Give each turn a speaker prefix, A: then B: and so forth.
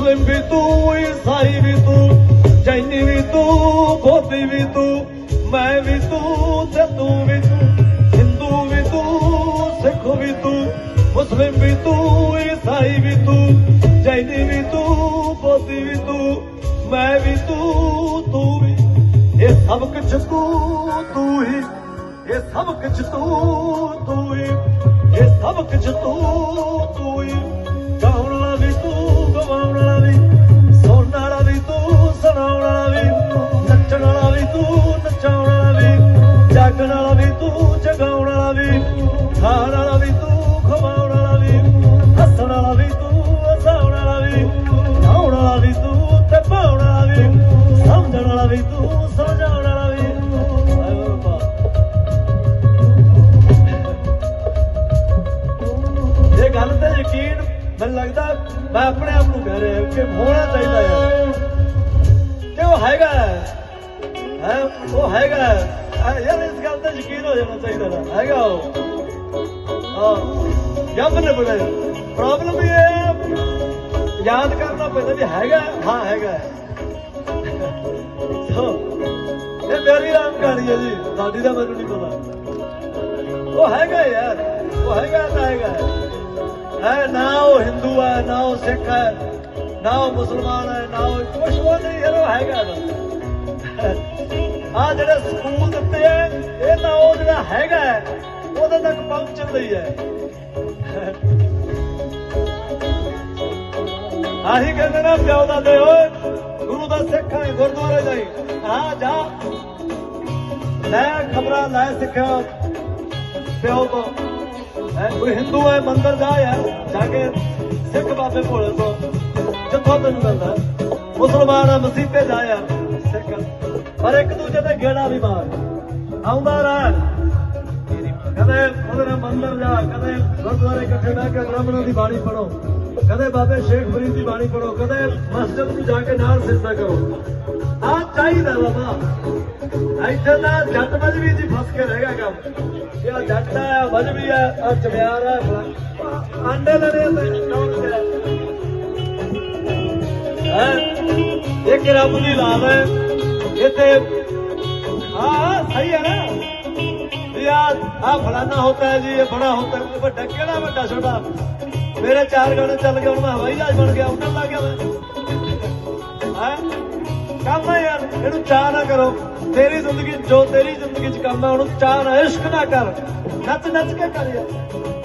A: ਮੁਸਲਿਮ ਵੀ ਤੂੰ ਈਸਾਈ ਵੀ ਤੂੰ ਜੈਨੀ ਵੀ ਤੂੰ ਬੋਧੀ ਵੀ ਤੂੰ ਮੈਂ ਵੀ ਤੂੰ ਤੇ ਤੂੰ ਵੀ ਤੂੰ ਹਿੰਦੂ ਵੀ ਤੂੰ ਸਿੱਖ ਵੀ ਤੂੰ ਮੁਸਲਿਮ ਵੀ ਤੂੰ ਈਸਾਈ ਵੀ ਤੂੰ ਜੈਨੀ ਵੀ ਤੂੰ ਬੋਧੀ ਵੀ ਤੂੰ ਮੈਂ ਵੀ ਤੂੰ ਤੂੰ ਵੀ ਇਹ ਸਭ ਕੁਝ ਤੂੰ ਤੂੰ ਹੀ ਇਹ ਸਭ ਕੁਝ ਤੂੰ ਤੂੰ ਹੀ ਇਹ ਸਭ ਕੁਝ ਤੂੰ ਤੂੰ ਹੀ ਗਾਉਣ ਵੀ ਤੂੰ ਗਵਾਉਣ ਖਾਣ ਵਾਲਾ ਵੀ ਤੂੰ, ਖਵਾਉਣ ਵਾਲਾ ਵੀ, ਹੱਸਣ ਵਾਲਾ ਵੀ ਤੂੰ, ਹਸਾਉਣ ਵਾਲਾ ਵੀ ਗਾਉਣ ਵਾਲਾ ਵੀ ਤੂੰ ਤੇ ਪਾਉਣ ਵਾਲਾ ਵੀ, ਸਮਝਣ ਵਾਲਾ ਵੀ ਤੂੰ, ਸਮਝਾਉਣ ਵਾਲਾ ਵੀ। ਇਹ ਗੱਲ ਤੇ ਯਕੀਨ ਮੈਨੂੰ ਲੱਗਦਾ, ਮੈਂ ਆਪਣੇ ਆਪ ਨੂੰ ਕਹਿ ਰਿਹਾ ਕਿ ਹੋਣਾ ਚਾਹੀਦਾ ਹੈ। ਕਿ ਉਹ ਹੈਗਾ ਹੈ। ਉਹ ਹੈਗਾ ਯਾਰ ਇਸ ਗੱਲ ਤੇ ਯਕੀਨ ਹੋ ਜਾਣਾ ਚਾਹੀਦਾ ਨਾ। ਹੈਗਾ ਉਹ। ਹਾਂ। ਜੰਮ ਨੇ ਬੜੇ ਪ੍ਰੋਬਲਮ ਇਹ ਹੈ ਯਾਦ ਕਰਨਾ ਪੈਂਦਾ ਵੀ ਹੈਗਾ ਹਾਂ ਹੈਗਾ। ਸੋ ਇਹ ਮੇਰੀ ਰਾਮ ਕਹਾਣੀ ਹੈ ਜੀ ਸਾਡੀ ਦਾ ਮੈਨੂੰ ਨਹੀਂ ਪਤਾ। ਉਹ ਹੈਗਾ ਯਾਰ ਉਹ ਹੈਗਾ ਤਾਂ ਹੈਗਾ। ਹੈ ਨਾ ਉਹ ਹਿੰਦੂ ਹੈ ਨਾ ਉਹ ਸਿੱਖ ਹੈ ਨਾ ਉਹ ਮੁਸਲਮਾਨ ਹੈ ਨਾ ਉਹ ਕੁਛ ਉਹ ਨਹੀਂ ਯਾਰ ਉਹ ਹੈਗਾ ਆ ਜਿਹੜੇ ਸਕੂਲ ਦਿੱਤੇ ਹੈ ਇਹ ਤਾਂ ਉਹ ਜਿਹੜਾ ਹੈਗਾ ਹੈ, ਉਹਦੇ ਤੱਕ ਪਹੁੰਚਣ ਲਈ ਹੈ। ਆਹੀ ਕਹਿੰਦੇ ਨਾ ਪਿਓ ਦਾ ਦੇ ਓਏ, ਗੁਰੂ ਦਾ ਸਿੱਖ ਹੈ ਗੁਰਦੁਆਰੇ ਜਾਈ ਹਾਂ। ਜਾ। ਲੈ ਖਬਰਾਂ, ਲੈ ਸਿੱਖਿਆ ਪਿਓ ਤੋਂ। ਹੈ ਕੋਈ ਹਿੰਦੂ ਹੈ ਮੰਦਰ ਜਾ ਯਾਰ, ਜਾ ਕੇ ਸਿੱਖ ਬਾਬੇ ਭੋਲੇ ਤੋਂ। ਜਿੱਥੋਂ ਤੈਨੂੰ ਮਿਲਦਾ। ਮੁਸਲਮਾਨ ਆ, ਮਸੀਤੇ ਜਾ ਯਾਰ, ਸਿੱਖ। ਪਰ ਇੱਕ ਦੂਜੇ ਤੇ ਗੇੜਾ ਵੀ ਮਾਰ। ਆਉਂਦਾ ਰਹਿ ਕਦੇ ਉਹਦੇ ਨਾਲ ਮੰਦਰ ਜਾ, ਕਦੇ ਗੁਰਦੁਆਰੇ ਇਕੱਠੇ ਬਹਿ ਕੇ ਬ੍ਰਾਹਮਣਾਂ ਦੀ ਬਾਣੀ ਪੜੋ ਕਦੇ ਬਾਬੇ ਸ਼ੇਖ ਫਰੀਦ ਦੀ ਬਾਣੀ ਪੜੋ ਕਦੇ ਮਸਜਿਦ ਨੂੰ ਜਾ ਕੇ ਨਾਲ ਸਿਜਦਾ ਕਰੋ। ਆ ਚਾਹੀਦਾ ਬਾਬਾ। ਇੱਥੇ ਤਾਂ ਜੱਟ ਮਜਬੀ ਜੀ ਫਸ ਕੇ ਰਹਿ ਗਿਆ ਕੰਮ। ਇਹ ਆਹ ਜੱਟ ਆ ਮਜਬੀ ਆ ਆ ਚਮਿਆਰ ਆ ਆਂਡੇ ਲੈਣੇ ਤੇ ਕੌਣ ਗਿਆ ਹੈ? ਇੱਕ ਰੱਬ ਦੀ ਲਾਲ ਹੈ? ਇੱਥੇ ਹਾਂ ਸਹੀ ਹੈ ਨਾ? ਵੀ ਆ ਆ ਫਲਾਨਾ ਹੋਤਾ ਹੈ ਜੀ, ਇਹ ਬੜਾ ਹੋਤਾ ਹੈ ਵੱਡਾ ਕਿਹੜਾ ਵੱਡਾ ਛੋਟਾ? ਮੇਰੇ ਚਾਰ ਗਾਣੇ ਚੱਲ ਗਏ, ਹੁਣ ਮੈਂ ਹਵਾਈ ਜਹਾਜ਼ ਬਣ ਗਿਆ, ਉੱਡਣ ਲੱਗ ਗਿਆ ਕੰਮ ਹੈ ਯਾਰ, ਇਹਨੂੰ ਚਾਹ ਨਾ ਕਰੋ। ਤੇਰੀ ਜ਼ਿੰਦਗੀ, ਜੋ ਤੇਰੀ ਜ਼ਿੰਦਗੀ 'ਚ ਕੰਮ ਹੈ ਉਹਨੂੰ ਚਾਹ ਨਾ ਇਸ਼ਕ ਨਾ ਕਰ। ਨੱਚ ਨੱਚ ਕੇ ਕਰ ਯਾਰ।